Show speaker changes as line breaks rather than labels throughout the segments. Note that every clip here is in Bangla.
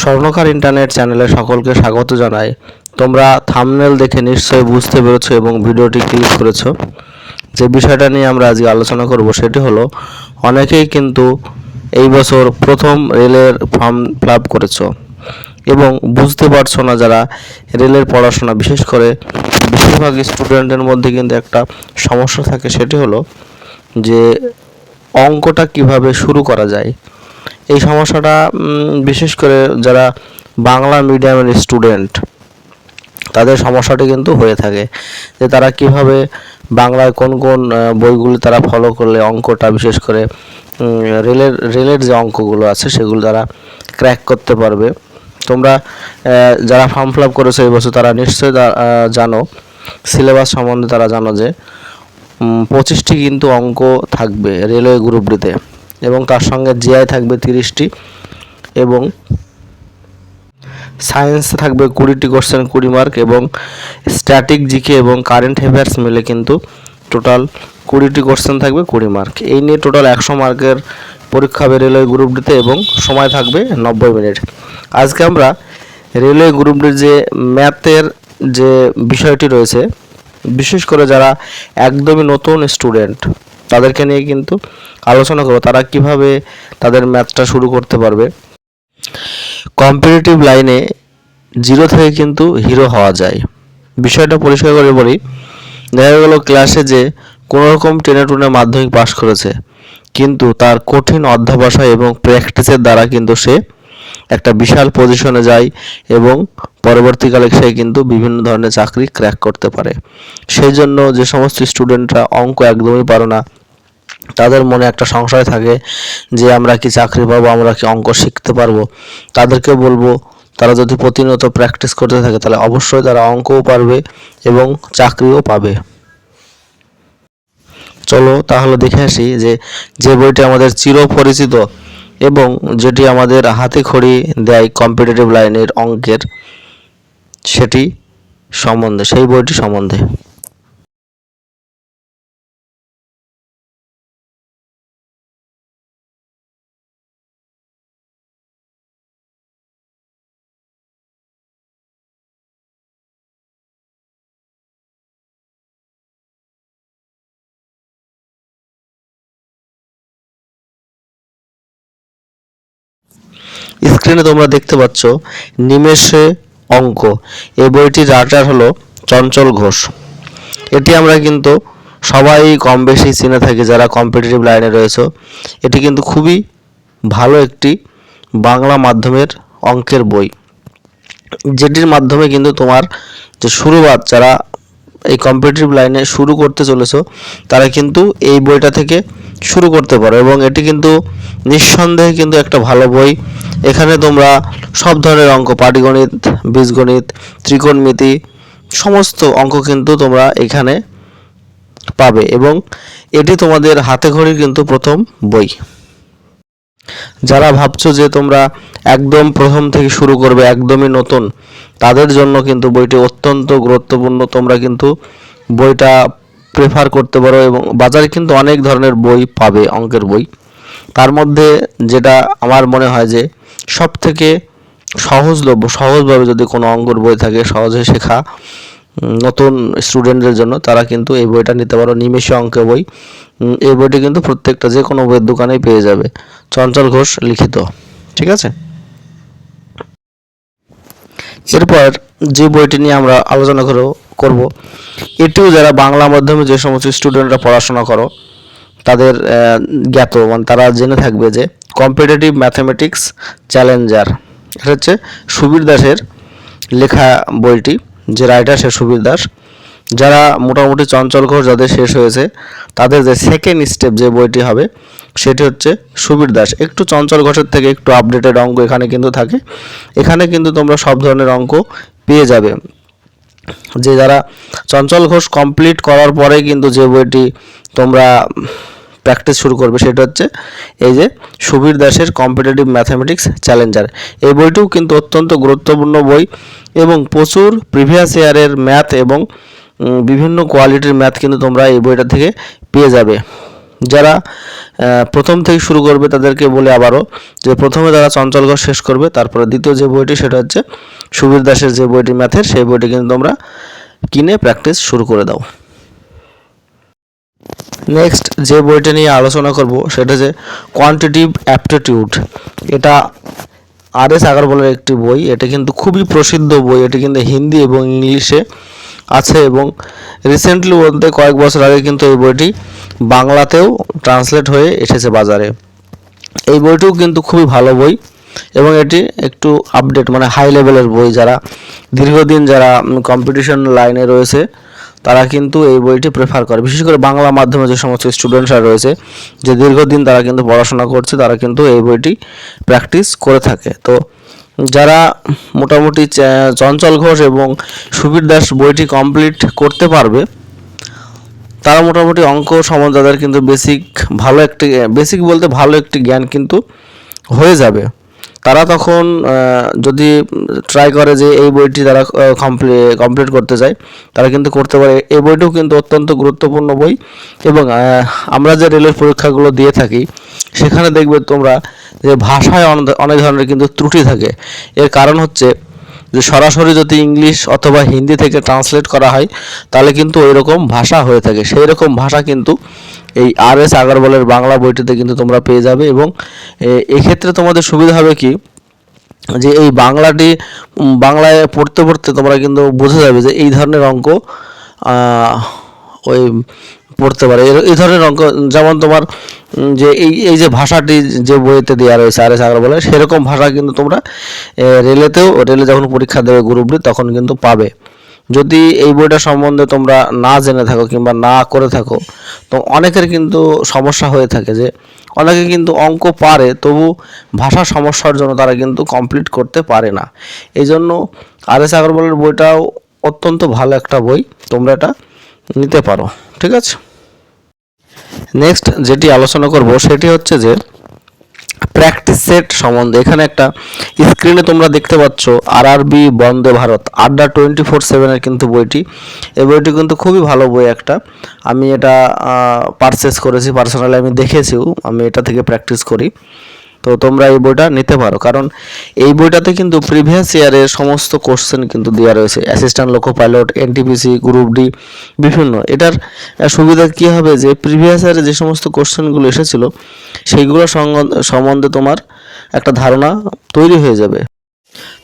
স্বর্ণকার ইন্টারনেট চ্যানেলে সকলকে স্বাগত জানাই। তোমরা থামনেল দেখে নিশ্চয়ই বুঝতে পেরেছ এবং ভিডিওটি ক্লিক করেছ। যে বিষয়টা নিয়ে আমরা আজকে আলোচনা করব সেটি হলো, অনেকেই কিন্তু এই বছর প্রথম রেলের ফর্ম ফিল করেছ এবং বুঝতে পারছ না যারা রেলের পড়াশোনা বিশেষ করে বেশিরভাগ স্টুডেন্টের মধ্যে কিন্তু একটা সমস্যা থাকে, সেটি হলো যে অঙ্কটা কীভাবে শুরু করা যায়। এই সমস্যাটা বিশেষ করে যারা বাংলা মিডিয়ামের স্টুডেন্ট, তাদের সমস্যাটি কিন্তু হয়ে থাকে যে তারা কীভাবে বাংলায় কোন কোন বইগুলি তারা ফলো করলে অঙ্কটা, বিশেষ করে রেলের রেলের যে অঙ্কগুলো আছে সেগুলো তারা ক্র্যাক করতে পারবে। তোমরা যারা ফর্ম ফিল আপ করেছ এই বছর তারা নিশ্চয়ই জানো সিলেবাস সম্বন্ধে তারা জানো যে পঁচিশটি কিন্তু অঙ্ক থাকবে রেলওয়ে গ্রুপ ডিতে এবং তার সঙ্গে জিআই থাকবে তিরিশটি এবং সায়েন্স থাকবে কুড়িটি কোশ্চেন কুড়ি মার্ক এবং স্ট্যাটিক জিকে এবং কারেন্ট অ্যাফেয়ার্স মিলে কিন্তু টোটাল কুড়িটি কোশ্চেন থাকবে, কুড়ি মার্ক এই নিয়ে টোটাল একশো মার্কের পরীক্ষা হবে রেলওয়ে গ্রুপ ডিতে এবং সময় থাকবে নব্বই মিনিট আজকে আমরা রেলওয়ে গ্রুপ ডির যে ম্যাথের যে বিষয়টি রয়েছে, বিশেষ করে যারা একদমই নতুন স্টুডেন্ট তাদেরকে নিয়ে কিন্তু আলোচনা করব, তারা কীভাবে তাদের ম্যাথটা শুরু করতে পারবে। কম্পিটিটিভ লাইনে জিরো থেকে কিন্তু হিরো হওয়া যায়। বিষয়টা পরিষ্কার করে বলি, দেখা গেল ক্লাসে যে কোনো রকম টেনে টুনে মাধ্যমিক পাশ করেছে, কিন্তু তার কঠিন অধ্যাবসায় এবং প্র্যাকটিসের দ্বারা কিন্তু সে একটা বিশাল পজিশনে যায় এবং পরবর্তীকালে সে কিন্তু বিভিন্ন ধরনের চাকরি ক্র্যাক করতে পারে। সেই জন্য যে সমস্ত স্টুডেন্টরা অঙ্ক একদমই পারে না তাদের মনে একটা সংশয় থাকে যে আমরা কি চাকরি পাবো, আমরা কি অঙ্ক শিখতে পারব। তাদেরকে বলব, তারা যদি প্রতিনিয়ত প্র্যাকটিস করতে থাকে, তাহলে অবশ্যই তারা অঙ্কও পারবে এবং চাকরিও পাবে। চলো তাহলে দেখে আসি যে যে বইটি আমাদের চিরপরিচিত এবং যেটি আমাদের হাতে খড়ি দেয় কম্পিটিটিভ লাইনের অঙ্কের, সেটি সম্বন্ধে, সেই বইটি সম্বন্ধে। স্ক্রিনে তোমরা দেখতে পাচ্ছ নিমেষে অঙ্ক। এই বইটির রাইটার হলো চঞ্চল ঘোষ। এটি আমরা কিন্তু সবাই কম বেশি চিনে থাকি, যারা কম্পিটিটিভ লাইনে রয়েছে। এটি কিন্তু খুবই ভালো একটি বাংলা মাধ্যমের অঙ্কের বই। যেটির মাধ্যমে কিন্তু তোমার যে শুরুবাত, যারা এই কম্পিটিটিভ লাইনে শুরু করতে চলেছো, তারা কিন্তু এই বইটা থেকে শুরু করতে পারো। এবং এটি কিন্তু নিঃসন্দেহে কিন্তু একটা ভালো বই। এখানে তোমরা সব ধরনের অঙ্ক, পাটিগণিত, বীজগণিত, ত্রিকোণমিতি, সমস্ত অঙ্ক কিন্তু তোমরা এখানে পাবে এবং এটি তোমাদের হাতে ঘড়ির কিন্তু প্রথম বই। যারা ভাবছ যে তোমরা একদম প্রথম থেকে শুরু করবে, একদমই নতুন, তাদের জন্য কিন্তু বইটি অত্যন্ত গুরুত্বপূর্ণ। তোমরা কিন্তু বইটা প্রেফার করতে পারো এবং বাজারে কিন্তু অনেক ধরনের বই পাবে, অঙ্কের বই। তার মধ্যে যেটা আমার মনে হয় যে সব থেকে সহজলভ্য, সহজভাবে যদি কোনো অঙ্কর বই থাকে, সহজে শেখা নতুন স্টুডেন্টদের জন্য, তারা কিন্তু এই বইটা নিতে পারো, নিমেষে অঙ্কের বই। এই বইটি কিন্তু প্রত্যেকটা যে কোনো বইয়ের দোকানেই পেয়ে যাবে। চঞ্চল ঘোষ লিখিত, ঠিক আছে? এরপর যে বইটি নিয়ে আমরা আলোচনা করব করব, এটিও যারা বাংলা মাধ্যমে যে সমস্ত স্টুডেন্টরা পড়াশোনা করো, তাদের জ্ঞাত মানে তারা জেনে থাকবে যে কম্পিটিটিভ ম্যাথমেটিক্স চ্যালেঞ্জার এটা হচ্ছে সুবীর দাসের লেখা বইটি, যে রাইটার সে সুবীর দাস যারা মোটামুটি চঞ্চল ঘোষ যাদের শেষ হয়েছে, তাদের যে সেকেন্ড স্টেপ যে বইটি হবে, সেটি হচ্ছে সুবীর দাস একটু চঞ্চল ঘোষের থেকে একটু আপডেটেড অঙ্ক এখানে কিন্তু থাকে। এখানে কিন্তু তোমরা সব ধরনের অঙ্ক পেয়ে যাবে। যে যারা চঞ্চল ঘোষ কমপ্লিট করার পরে কিন্তু যে বইটি তোমরা প্র্যাকটিস শুরু করবে সেটা হচ্ছে এই যে সুবীর দাসের কম্পিটিটিভ ম্যাথামেটিক্স চ্যালেঞ্জার এই বইটিও কিন্তু অত্যন্ত গুরুত্বপূর্ণ বই এবং প্রচুর প্রিভিয়াস ইয়ারের ম্যাথ এবং বিভিন্ন কোয়ালিটির ম্যাথ কিন্তু তোমরা এই বইটা থেকে পেয়ে যাবে। যারা প্রথম থেকে শুরু করবে তাদেরকে বলে আবারও যে প্রথমে তারা চঞ্চল ঘোষ শেষ করবে, তারপরে দ্বিতীয় যে বইটি সেটা হচ্ছে সুবীর দাসের যে বইটি ম্যাথের সেই বইটি কিন্তু তোমরা কিনে প্র্যাকটিস শুরু করে দাও। নেক্সট যে বইটা নিয়ে আলোচনা করব সেটা যে কোয়ান্টিটিভ অ্যাপটিটিউড এটা আর এস আগরওয়ালের একটি বই। এটা কিন্তু খুবই প্রসিদ্ধ বই। এটি কিন্তু হিন্দি এবং ইংলিশে আছে এবং রিসেন্টলি বলতে কয়েক বছর আগে কিন্তু এই বইটি বাংলাতেও ট্রান্সলেট হয়ে এসেছে বাজারে। এই বইটিও কিন্তু খুবই ভালো বই এবং এটি একটু আপডেট মানে হাই লেভেলের বই। যারা দীর্ঘদিন যারা কম্পিটিশন লাইনে রয়েছে তারা কিন্তু এই বইটি প্রেফার করে। বিশেষ করে বাংলা মাধ্যমে যে সমস্ত স্টুডেন্টসরা রয়েছে, যে দীর্ঘদিন তারা কিন্তু পড়াশোনা করছে, তারা কিন্তু এই বইটি প্র্যাকটিস করে থাকে। তো যারা মোটামুটি চঞ্চল ঘোষ এবং সুবীর দাস বইটি কমপ্লিট করতে পারবে, তারা মোটামুটি অঙ্ক সম্বন্ধে তাদের কিন্তু বেসিক ভালো একটি বেসিক বলতে ভালো একটি জ্ঞান কিন্তু হয়ে যাবে। তারা তখন যদি ট্রাই করে যে এই বইটি তারা কমপ্লিট করতে চায়, তারা কিন্তু করতে পারে। এই বইটিও কিন্তু অত্যন্ত গুরুত্বপূর্ণ বই এবং আমরা যে রেলের পরীক্ষাগুলো দিয়ে থাকি, সেখানে দেখবে তোমরা যে ভাষায় অনেক- ধরনের কিন্তু ত্রুটি থাকে। এর কারণ হচ্ছে যে সরাসরি যদি ইংলিশ অথবা হিন্দি থেকে ট্রান্সলেট করা হয়, তাহলে কিন্তু ওই রকম ভাষা হয়ে থাকে। সেই রকম ভাষা কিন্তু এই আর এস আগরওয়ালের বাংলা বইটিতে কিন্তু তোমরা পেয়ে যাবে এবং এক্ষেত্রে তোমাদের সুবিধা হবে কি? যে এই বাংলাটি বাংলায় পড়তে পড়তে তোমরা কিন্তু বুঝে যাবে যে এই ধরনের অঙ্ক ওই পড়তে পারে। এই ধরনের অঙ্ক, যেমন তোমার যে এই এই যে ভাষাটি যে বইতে দেওয়া রয়েছে আর এস বলে সেরকম ভাষা কিন্তু তোমরা রেলেতেও, রেলে যখন পরীক্ষা দেবে গ্রুপ ডি তখন কিন্তু পাবে। যদি এই বইটা সম্বন্ধে তোমরা না জেনে থাকো কিংবা না করে থাকো, তো অনেকের কিন্তু সমস্যা হয়ে থাকে যে অনেকে কিন্তু অঙ্ক পারে, তবু ভাষা সমস্যার জন্য তারা কিন্তু কমপ্লিট করতে পারে না। এই জন্য আর এস আগরওয়ালের বইটাও অত্যন্ত ভালো একটা বই, তোমরা এটা নিতে পারো, ঠিক আছে? নেক্সট যেটি আলোচনা করব সেটি হচ্ছে যে প্র্যাকটিস সেট সম্বন্ধে। এখানে একটা স্ক্রিনে তোমরা দেখতে পাচ্ছ আর আরবি বন্দে ভারত, আড্ডা টোয়েন্টি ফোর সেভেনের কিন্তু বইটি। এই বইটি কিন্তু খুবই ভালো বই একটা। আমি এটা পারচেস করেছি পার্সোনালি আমি দেখেছিও, আমি এটা থেকে প্র্যাকটিস করি। তো তোমরা এই বইটা নিতে পারো। কারণ এই বইটাতে কিন্তু প্রিভিয়াস ইয়ারের সমস্ত কোশ্চেন কিন্তু দেওয়া রয়েছে। Assistant loco pilot NTPC group D বিভিন্ন। এটার সুবিধা কী হবে যে প্রিভিয়াস ইয়ারে যে সমস্ত কোশ্চেনগুলো এসেছিল, সেইগুলো সম্বন্ধে তোমার একটা ধারণা তৈরি হয়ে যাবে।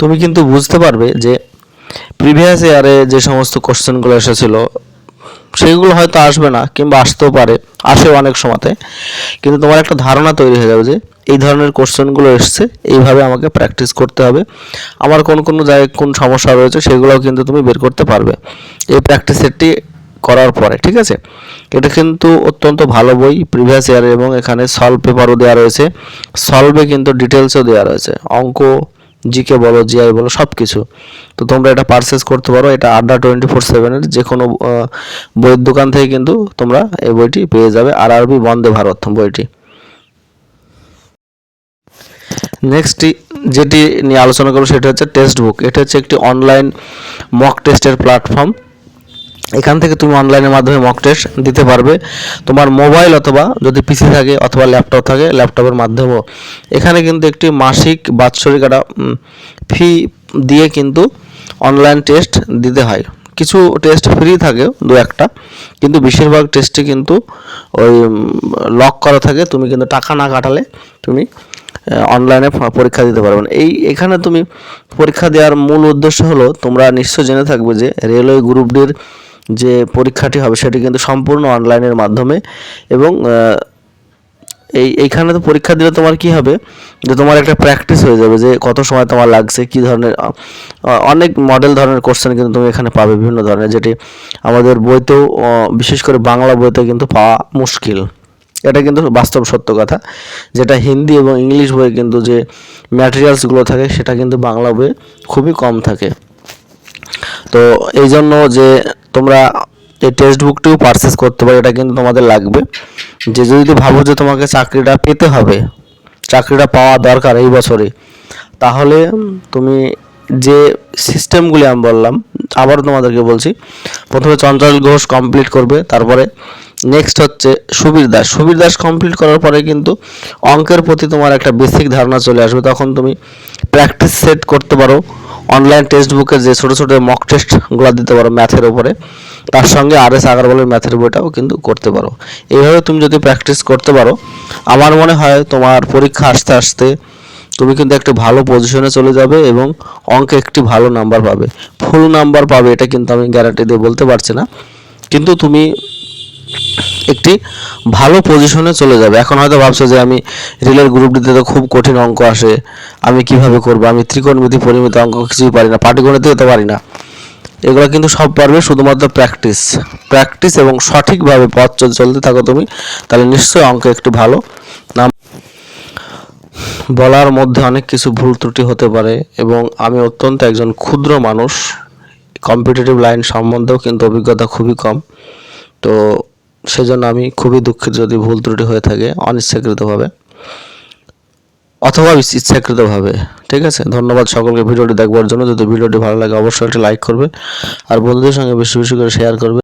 তুমি কিন্তু বুঝতে পারবে যে প্রিভিয়াস ইয়ারে যে সমস্ত কোশ্চেনগুলো এসেছিল সেগুলো হয়তো আসবে না কিংবা আসতেও পারে, আসে অনেক সময়তে। কিন্তু তোমার একটা ধারণা তৈরি হয়ে যাবে যে এই ধরনের কোশ্চেনগুলো এসছে, এইভাবে আমাকে প্র্যাকটিস করতে হবে। আমার কোন কোন জায়গায় কোন সমস্যা রয়েছে সেগুলোও কিন্তু তুমি বের করতে পারবে। এই প্র্যাকটিস সেটটি করার পরে, ঠিক আছে? এটা কিন্তু অত্যন্ত ভালো বই প্রিভিয়াস ইয়ার এবং এখানে সলভ পেপারও দেওয়া রয়েছে। সলভে কিন্তু ডিটেলসও দেওয়া রয়েছে। অঙ্ক জিকে বলো জিআই বলো সব কিছু তো তোমরা এটা পারচেস করতে পারো, এটা আড্ডা টোয়েন্টি ফোর সেভেনের যে কোনো বইয়ের দোকান থেকে কিন্তু তোমরা এই বইটি পেয়ে যাবে আর আরবি বন্দে ভারত বইটি। নেক্সট যেটি নিয়ে আলোচনা করব সেটা হচ্ছে টেক্সট বুক এটা হচ্ছে একটি অনলাইন মক টেস্টের প্ল্যাটফর্ম এখান থেকে তুমি অনলাইনের মাধ্যমে মক টেস্ট দিতে পারবে। তোমার মোবাইল অথবা যদি পিসি থাকে অথবা ল্যাপটপ থাকে ল্যাপটপের মাধ্যমেও। এখানে কিন্তু একটি মাসিক বাৎসরিক একটা ফি দিয়ে কিন্তু অনলাইন টেস্ট দিতে হয়। কিছু টেস্ট ফ্রি থাকে, দু একটা, কিন্তু বেশিরভাগ টেস্টে কিন্তু ওই লক করা থাকে। তুমি কিন্তু টাকা না কাটালে তুমি অনলাইনে পরীক্ষা দিতে পারবে এই, এখানে তুমি পরীক্ষা দেওয়ার মূল উদ্দেশ্য হলো, তোমরা নিশ্চয় জেনে থাকবে যে রেলওয়ে গ্রুপ ডির যে পরীক্ষাটি হবে সেটি কিন্তু সম্পূর্ণ অনলাইনের মাধ্যমে এবং এই, এইখানে তো পরীক্ষা দিলে তোমার কি হবে? যে তোমার একটা প্র্যাকটিস হয়ে যাবে যে কত সময় তোমার লাগছে, কি ধরনের অনেক মডেল ধরনের কোশ্চেন কিন্তু তুমি এখানে পাবে বিভিন্ন ধরনের, যেটি আমাদের বইতেও বিশেষ করে বাংলা বইতে কিন্তু পাওয়া মুশকিল। এটা কিন্তু বাস্তব সত্য কথা, যেটা হিন্দি এবং ইংলিশ বইয়ে কিন্তু যে ম্যাটেরিয়ালসগুলো থাকে, সেটা কিন্তু বাংলা বইয়ে খুবই কম থাকে। তো এই জন্য যে তোমরা এই টেক্সট বুকটিও পারচেস করতে পারো, এটা কিন্তু তোমাদের লাগবে। যে যদি ভাবো যে তোমাকে চাকরিটা পেতে হবে, চাকরিটা পাওয়া দরকার এই বছরে, তাহলে তুমি যে সিস্টেমগুলি আমি বললাম, আবারও তোমাদেরকে বলছি। প্রথমে চঞ্চল ঘোষ কমপ্লিট করবে, তারপরে নেক্সট হচ্ছে সুবীর দাস। সুবীর দাস কমপ্লিট করার পরে কিন্তু অঙ্কের প্রতি তোমার একটা বেসিক ধারণা চলে আসবে। তখন তুমি প্র্যাকটিস সেট করতে পারো। অনলাইন টেক্সট বুকের যে ছোটো ছোটো মক টেস্টগুলো দিতে পারো ম্যাথের ওপরে তার সঙ্গে আর এস আগারওয়ালের ম্যাথের বইটাও কিন্তু করতে পারো। এইভাবে তুমি যদি প্র্যাকটিস করতে পারো, আমার মনে হয় তোমার পরীক্ষা আসতে আসতে তুমি কিন্তু একটি ভালো পজিশনে চলে যাবে এবং অঙ্কে একটি ভালো নাম্বার পাবে। ফুল নাম্বার পাবে, এটা কিন্তু আমি গ্যারান্টি দিয়ে বলতে পারছি না। কিন্তু তুমি একটি ভালো পজিশনে চলে যাবে। এখন হয়তো ভাবছ যে আমি রিলের গ্রুপ ডিতে তো খুব কঠিন অঙ্ক আসে, আমি কীভাবে করব? আমি ত্রিকোণমিতি পরিমিত অঙ্ক কিছুই পারি না পাটিগণিতেও তো পারি না। এগুলো কিন্তু সব পারবে শুধুমাত্র প্র্যাকটিস প্র্যাকটিস এবং সঠিকভাবে পথ চল- চলতে থাকো তুমি, তাহলে নিশ্চয়ই অঙ্ক একটু ভালো। নাম বলার মধ্যে অনেক কিছু ভুল ত্রুটি হতে পারে এবং আমি অত্যন্ত একজন ক্ষুদ্র মানুষ। কম্পিটিটিভ লাইন সম্বন্ধেও কিন্তু অভিজ্ঞতা খুবই কম। তো সেজন্য আমি খুবই দুঃখিত যদি ভুল ত্রুটি হয়ে থাকে অনিচ্ছাকৃতভাবে অথবা ইচ্ছাকৃতভাবে, ঠিক আছে? ধন্যবাদ সকলকে ভিডিওটি দেখবার জন্য। যদি ভিডিওটি ভালো লাগে, অবশ্যই একটা লাইক করবে। আর বন্ধুদের সঙ্গে বেশি বেশি করে শেয়ার করবে।